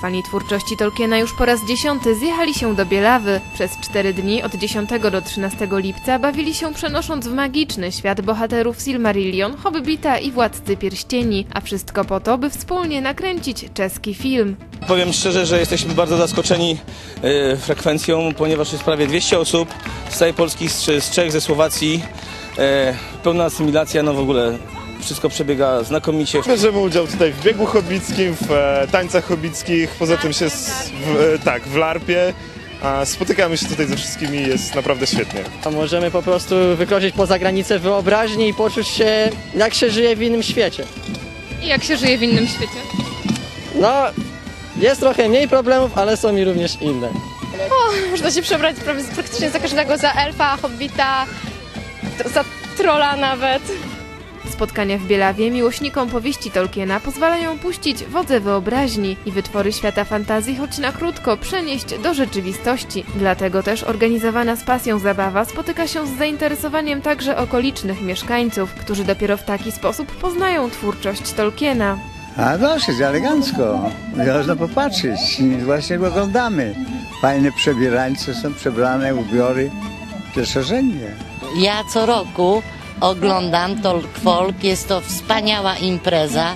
Fani twórczości Tolkiena już po raz dziesiąty zjechali się do Bielawy. Przez cztery dni od 10 do 13 lipca bawili się przenosząc w magiczny świat bohaterów Silmarillion, Hobbita i Władcy Pierścieni, a wszystko po to, by wspólnie nakręcić czeski film. Powiem szczerze, że jesteśmy bardzo zaskoczeni e, frekwencją, ponieważ jest prawie 200 osób z całej Polski, z, z Czech, ze Słowacji. E, pełna asymilacja, no w ogóle wszystko przebiega znakomicie. Bierzemy udział tutaj w biegu hobbickim, w e, tańcach hobbickich, poza tym się s- w, e, tak, w larpie. A spotykamy się tutaj ze wszystkimi, jest naprawdę świetnie. A możemy po prostu wykroczyć poza granicę wyobraźni i poczuć się, jak się żyje w innym świecie. I jak się żyje w innym świecie? No, jest trochę mniej problemów, ale są i również inne. Można się przebrać praktycznie za każdego, za elfa, hobbita, za trolla nawet. Spotkania w Bielawie miłośnikom powieści Tolkiena pozwalają puścić wodze wyobraźni i wytwory świata fantazji choć na krótko przenieść do rzeczywistości. Dlatego też organizowana z pasją zabawa spotyka się z zainteresowaniem także okolicznych mieszkańców, którzy dopiero w taki sposób poznają twórczość Tolkiena. A dosyć elegancko. Można popatrzeć. Właśnie go oglądamy. Fajne przebierańce są przebrane, ubiory. Też orzennie. Ja co roku oglądam Talk Folk. Jest to wspaniała impreza.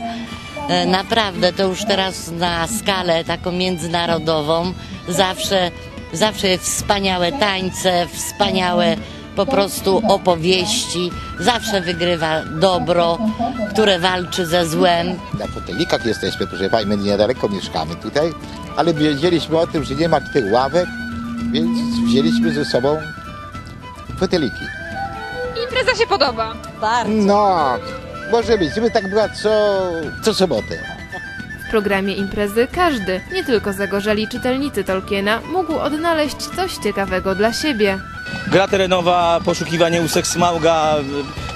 E, Naprawdę to już teraz na skalę taką międzynarodową. Zawsze, zawsze wspaniałe tańce, wspaniałe po prostu opowieści. Zawsze wygrywa dobro, które walczy ze złem. Na fotelikach jesteśmy, proszę Pani, my niedaleko mieszkamy tutaj, ale wiedzieliśmy o tym, że nie ma tutaj ławek, więc wzięliśmy ze sobą foteliki. Impreza się podoba. No, może być, żeby tak była co, co sobotę. W programie imprezy każdy, nie tylko zagorzali czytelnicy Tolkiena, mógł odnaleźć coś ciekawego dla siebie. Gra terenowa, poszukiwanie łusek smauga,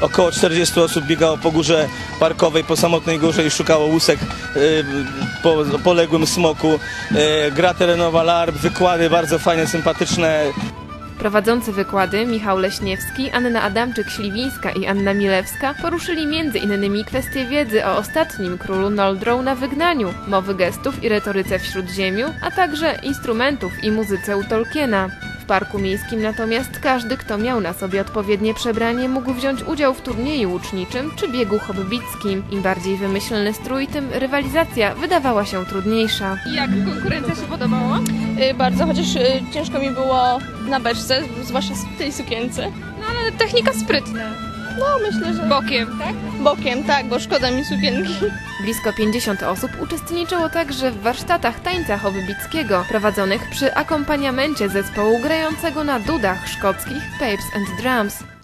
około 40 osób biegało po górze parkowej, po samotnej górze i szukało łusek e, po poległym smoku. E, Gra terenowa, larp, wykłady bardzo fajne, sympatyczne, Prowadzący wykłady Michał Leśniewski, Anna Adamczyk-Śliwińska i Anna Milewska poruszyli m.in. kwestie wiedzy o ostatnim królu Noldrow na wygnaniu, mowy gestów i retoryce w Śródziemiu, a także instrumentów i muzyce u Tolkiena. W parku miejskim natomiast każdy, kto miał na sobie odpowiednie przebranie, mógł wziąć udział w turnieju łuczniczym czy biegu hobbickim. Im bardziej wymyślny strój, tym rywalizacja wydawała się trudniejsza. Jak konkurencja się podobała? Y, Bardzo, chociaż y, ciężko mi było na beczce, zwłaszcza w tej sukience. No ale technika sprytna. No myślę, że Bokiem. tak. Bokiem, tak, bo szkoda mi sukienki. Blisko 50 osób uczestniczyło także w warsztatach tańca hobbickiego prowadzonych przy akompaniamencie zespołu grającego na dudach szkockich Papes and Drums.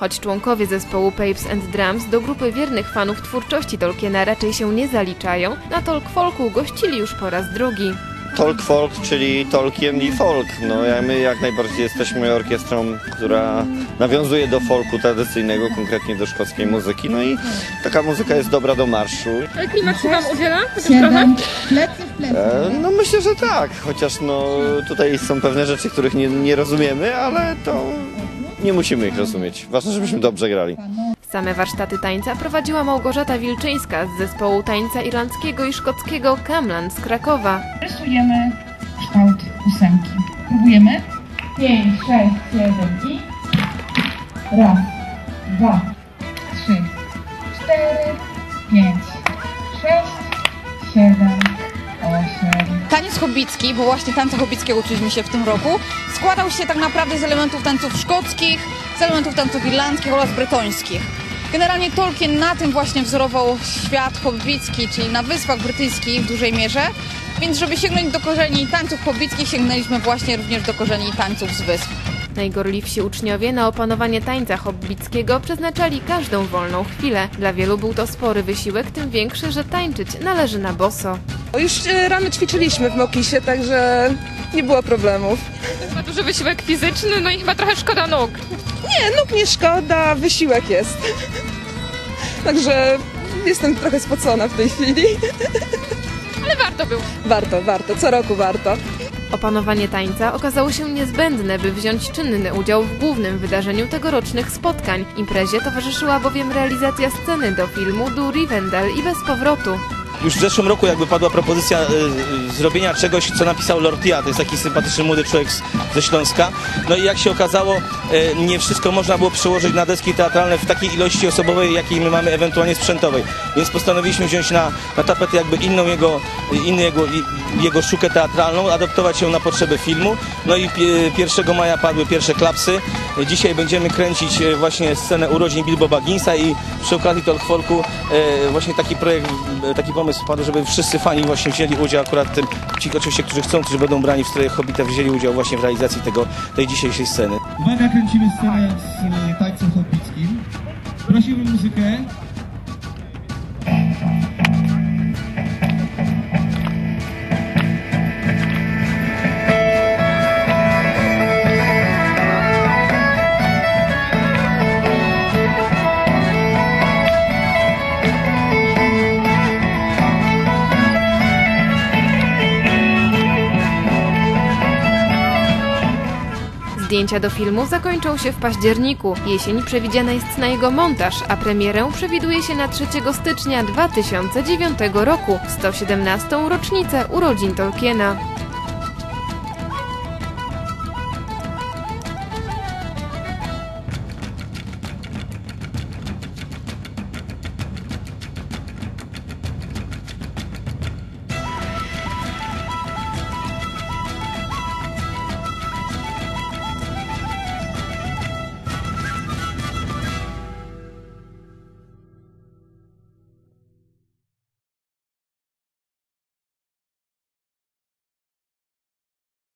Choć członkowie zespołu Papes and Drums do grupy wiernych fanów twórczości Tolkiena raczej się nie zaliczają, na Talk Folku gościli już po raz drugi. Talk folk, czyli Tolkien i folk. No, ja- my jak najbardziej jesteśmy orkiestrą, która nawiązuje do folku tradycyjnego, konkretnie do szkockiej muzyki. No i taka muzyka jest dobra do marszu. Ale klimat się wam udziela? Trochę? E, no myślę, że tak, chociaż no tutaj są pewne rzeczy, których nie, nie rozumiemy, ale to nie musimy ich rozumieć. Ważne, żebyśmy dobrze grali. Same warsztaty tańca prowadziła Małgorzata Wilczyńska z zespołu tańca irlandzkiego i szkockiego Camlan z Krakowa. Rysujemy kształt ósemki. Próbujemy? 5, 6, 7 i... Raz, dwa, trzy, cztery, pięć, sześć, siedem, Taniec hobbicki, bo właśnie tańca hobbickiego uczyliśmy się w tym roku, składał się tak naprawdę z elementów tańców szkockich, z elementów tańców irlandzkich oraz brytońskich. Generalnie Tolkien na tym właśnie wzorował świat hobbicki, czyli na Wyspach Brytyjskich w dużej mierze, więc żeby sięgnąć do korzeni tańców hobbickich, sięgnęliśmy właśnie również do korzeni tańców z wysp. Najgorliwsi uczniowie na opanowanie tańca hobbickiego przeznaczali każdą wolną chwilę. Dla wielu był to spory wysiłek, tym większy, że tańczyć należy na boso. Już e, rano ćwiczyliśmy w Mokisie, także nie było problemów. Chyba duży wysiłek fizyczny, no i chyba trochę szkoda nóg. Nie, nóg nie szkoda, wysiłek jest. Także jestem trochę spocona w tej chwili. Ale warto było. Warto, warto, co roku warto. Opanowanie tańca okazało się niezbędne, by wziąć czynny udział w głównym wydarzeniu tegorocznych spotkań. Imprezie towarzyszyła bowiem realizacja sceny do filmu Du Rivendell i Bez powrotu. Już w zeszłym roku jakby padła propozycja y, y, zrobienia czegoś, co napisał Lortia, to jest taki sympatyczny młody człowiek z, ze Śląska. No i jak się okazało, y, nie wszystko można było przełożyć na deski teatralne w takiej ilości osobowej, jakiej my mamy ewentualnie sprzętowej. Więc postanowiliśmy wziąć na, na tapetę jakby inną jego, inny jego, jego sztukę teatralną, adaptować ją na potrzeby filmu. No i pi- 1 maja padły pierwsze klapsy. Dzisiaj będziemy kręcić e, właśnie scenę urodzin Bilbo Bagginsa i przy okazji Talk Folku e, właśnie taki projekt, taki pomysł padł, żeby wszyscy fani właśnie wzięli udział akurat tym, ci oczywiście, którzy chcą, którzy będą brani w stroje Hobbita, wzięli udział właśnie w realizacji tego, tej dzisiejszej sceny. Uwaga, kręcimy scenę z tańcem hobbickim. Prosimy muzykę. Zdjęcia do filmu zakończą się w październiku. Jesień przewidziana jest na jego montaż, a premierę przewiduje się na 3 stycznia 2009 roku, 117. rocznicę urodzin Tolkiena.